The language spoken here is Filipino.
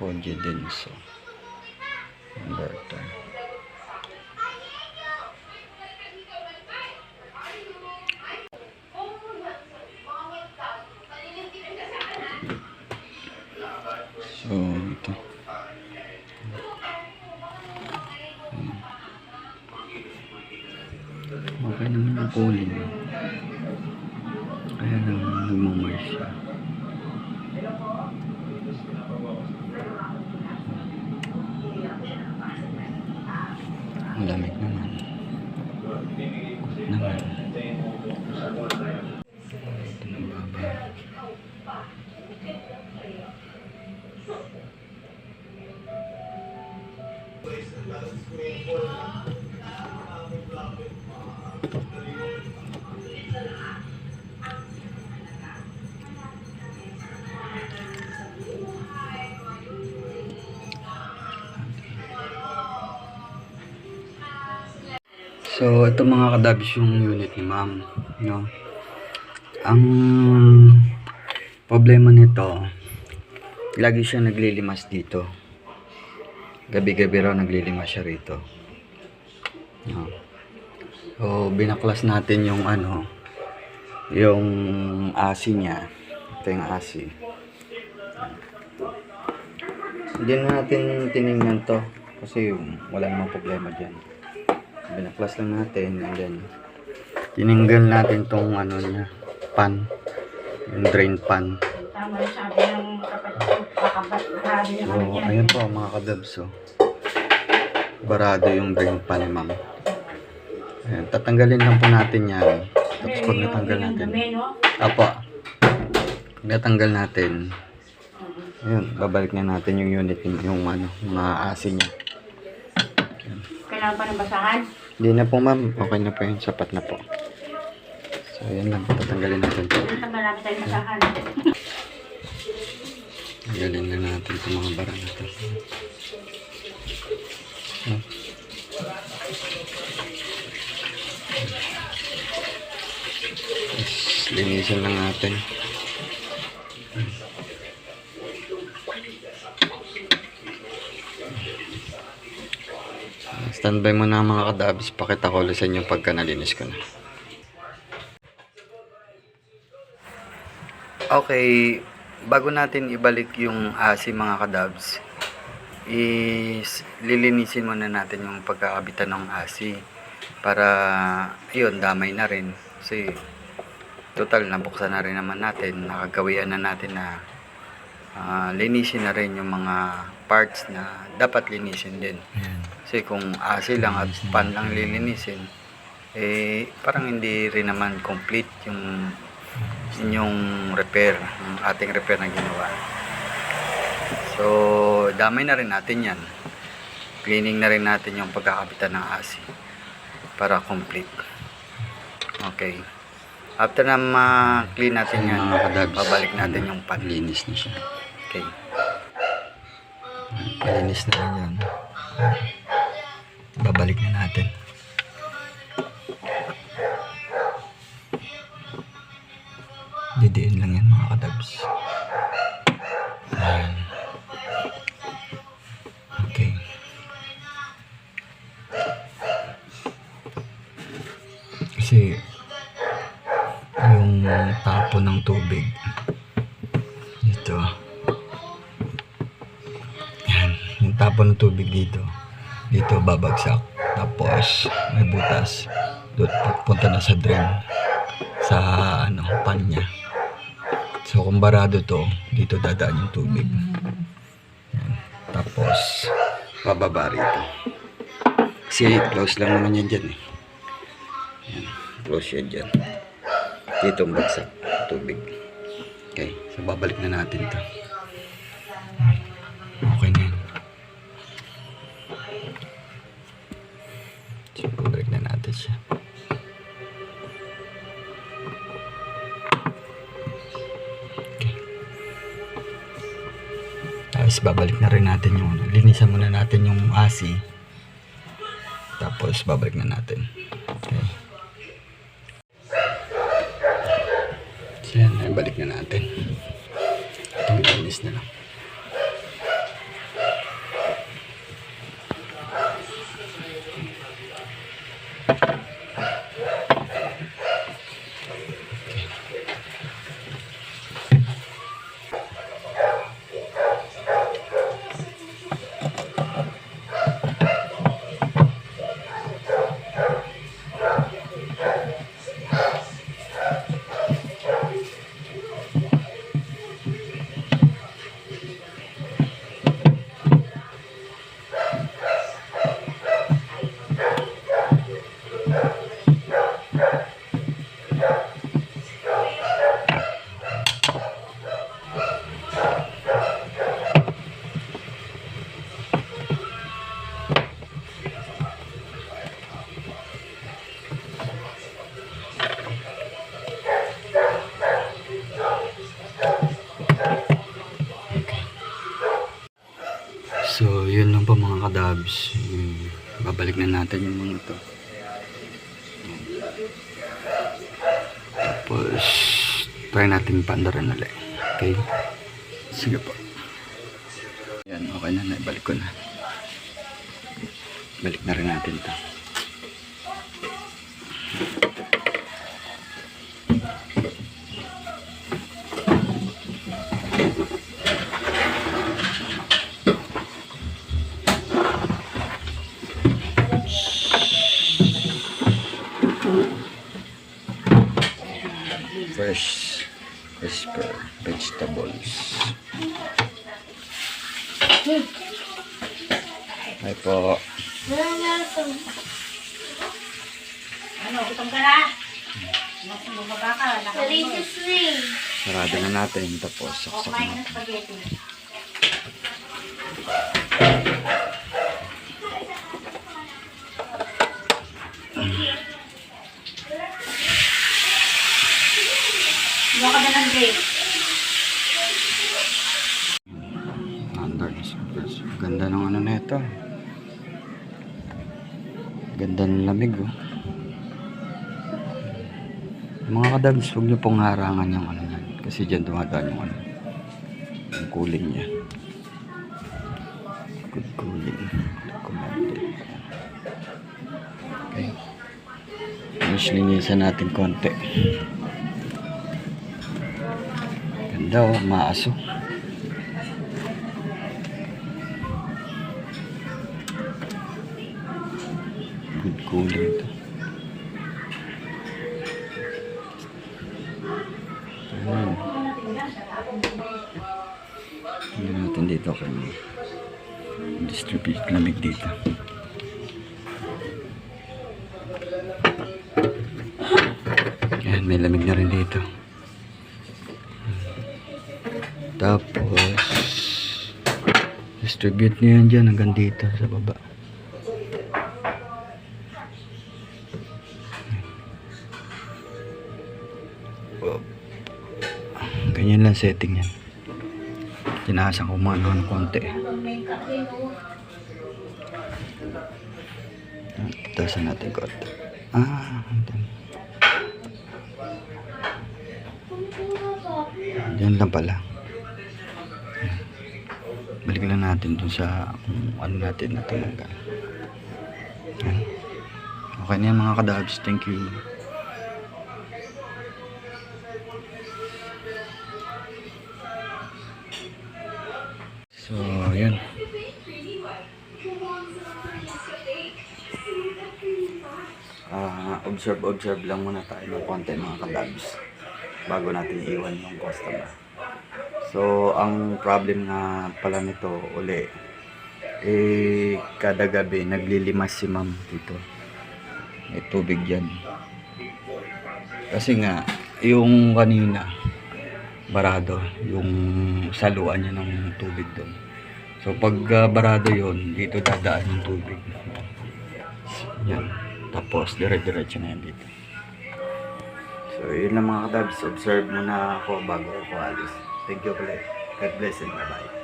Fuji Denso. Inverter. So, ito. Okay naman yung cooling. Lang nagmamars siya. So, ito mga kadabis yung unit ni ma'am. No? Ang problema nito, lagi siya naglilimas dito. Gabi-gabi raw naglilimas siya rito. No? So, binaklas natin yung ano, yung asi niya. Ito yung asi. Hindi na natin tinignan to kasi wala namang problema dyan binaklas lang natin and then tinanggal natin tong ano niya pan. Yung drain pan. So yan. ayun po mga kadabs so barado yung drain pan ni ma'am. Ayan, tatanggalin lang po natin yan. Tapos pag natanggal Yung natin. apo. Natanggal natin. Ayun babalik na natin yung unit yung ano mga asi niya Kailangan pa ng basahan? hindi na po ma'am okay na po yun sapat na po so ayan lang tatanggalin natin po marami tayong basahan. Tanggalin na natin itong mga bara na ito. Hmm. Yes, linisin lang natin. Standby mo na mga kadabs. Pakita ko ulit sa inyo pagka nalinis ko na. Okay, bago natin ibalik yung asi mga kadabs, is lilinisin muna natin yung pagkakabitan ng asi para yun damay na rin kasi total nabuksan na rin naman natin nakagawian na natin na ah, linisin na rin yung mga parts na dapat linisin din kasi kung asi lang at pan lang lilinisin eh parang hindi rin naman complete yung inyong repair, yung ating repair na ginawa. So, damay na rin natin yan. Cleaning na rin natin yung pagkakabitan ng asi para complete. Okay. After na ma-clean natin yan, babalik natin yung pan. Linis na siya. Okay. Palinis na rin yan. Babalik na natin. Didiin lang yan mga kadabs. Yung tapo ng tubig dito. Dito babagsak. Tapos may butas. Doon pupunta na sa drain sa ano, pan niya. So kung barado to, dito dadaan yung tubig. Tapos, bababa rito. Kasi close lang naman yan dyan eh. Yan. Close yan dyan. Dito ang bagsak. Tubig. Okay. So babalik na natin to. So na natin siya. Tapos babalik na rin natin yung ano, linisan muna natin yung asi. Tapos babalik na natin. Okay. So yan, balik na natin. Itong linis na lang. Kadabs. Hmm, Babalik na natin yung mga to. Yan. Tapos, try natin pandaran ulit. Okay? Sige po. Yan, okay na. Naibalik ko na. Balik na rin natin to. Ay po. Ano, gutom ka na? Bumaba ka, nakalimot. Sarado na natin. Tapos, saksak kumain na. ng spaghetti. Oh. Mga kadabs, huwag niyo pong harangan yung ano yan. Kasi dyan dumadaan yung ano. Yung cooling niya. Good cooling. Recommended. Okay. Mas linisan natin konti. Ganda oh, maaso. Good cooling to. Ayan. Tingnan natin dito kung distribute lamig dito. Ayan, may lamig na rin dito. Tapos, distribute niya yan dyan hanggang dito sa baba. Ganyan lang setting yan. Tinahasan ko muna ng konti. Tasan natin konti. Ah, ito. Yan lang pala. Balik lang natin dun sa kung ano natin na. Yan. Okay na yan mga kadabs. Thank you. So, yun. Ah, observe, observe lang muna tayo ng konti mga kadabs bago natin iwan yung customer. So, ang problem nga pala nito uli, eh, kada gabi naglilimas si ma'am dito. May tubig dyan. Kasi nga, yung kanina, barado, yung saluan niya ng tubig doon. So, pag ah, barado yon dito dadaan yung tubig. Yan. Tapos, dire-diretso na yan dito. So, yun lang mga kadabs. Observe muna ako bago ako alis. Thank you ulit. God bless and bye-bye.